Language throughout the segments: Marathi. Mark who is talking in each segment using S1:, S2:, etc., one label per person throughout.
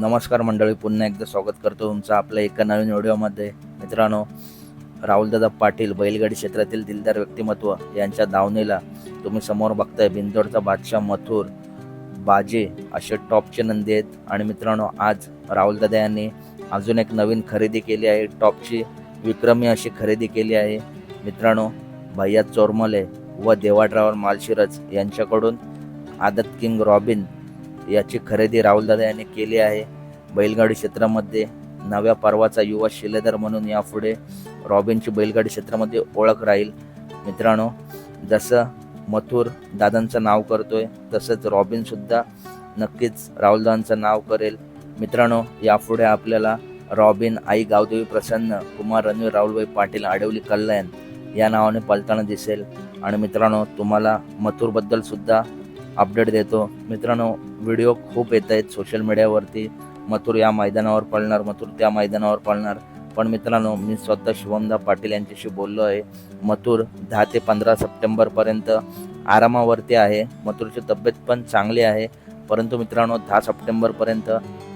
S1: नमस्कार मंडळी पुन्हा एकदा स्वागत करतो तुमचं आपल्या एका नवीन व्हिडिओमध्ये. मित्रांनो राहुलदादा पाटील बैलगाडी क्षेत्रातील दिलदार व्यक्तिमत्व यांच्या दावणीला तुम्ही समोर बघताय. बिंदोडचा बादशाह मथुर बाजे असे टॉपचे नंदी आहेत आणि मित्रांनो आज राहुलदादा यांनी अजून एक नवीन खरेदी केली आहे. टॉपची विक्रमी अशी खरेदी केली आहे. मित्रांनो भैया चोरमले व देवा ड्रायव्हर मालशिरज यांच्याकडून आदत किंग रॉबिन याची खरेदी राहुलदादा यांनी केली आहे. बैलगाडी क्षेत्रामध्ये नव्या पर्वाचा युवा शिलेदार म्हणून यापुढे रॉबिनची बैलगाडी क्षेत्रामध्ये ओळख राहील. मित्रांनो जसं मथुर दादांचं नाव करतोय तसंच रॉबिनसुद्धा नक्कीच राहुलदादांचं नाव करेल. मित्रांनो यापुढे आपल्याला रॉबिन आई गावदेवी प्रसन्न कुमार रणवीर राहुलभाई पाटील आडवली कल्याण या नावाने पलताना दिसेल. आणि मित्रांनो तुम्हाला मथुरबद्दल सुद्धा अपडेट देतो. मित्रांनो व्हिडिओ खूप येत आहेत सोशल मीडियावरती मथुर या मैदानावर पळणार मथुर त्या मैदानावर पळणार. पण मित्रांनो मी स्वतः शिवमदा पाटील यांच्याशी बोललो आहे. मथुर दहा ते पंधरा सप्टेंबरपर्यंत आरामावरती आहे. मथुरची तब्येत पण चांगली आहे. परंतु मित्रांनो दहा सप्टेंबरपर्यंत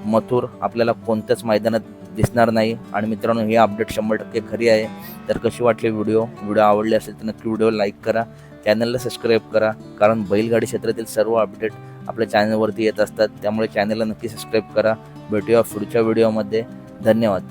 S1: मथुर आपल्याला कोणत्याच मैदानात दिसणार नाही. आणि मित्रांनो ही अपडेट शंभर टक्के खरी आहे. तर कशी वाटली व्हिडिओ? व्हिडिओ आवडले असेल तर नक्की व्हिडिओ लाईक करा. चॅनलला सबस्क्राईब करा. कारण बैलगाडी क्षेत्रातील सर्व अपडेट आपल्या चॅनलवरती येत असतात. त्यामुळे चॅनलला नक्की सबस्क्राईब करा. भेटूया पुढच्या व्हिडिओमध्ये धन्यवाद.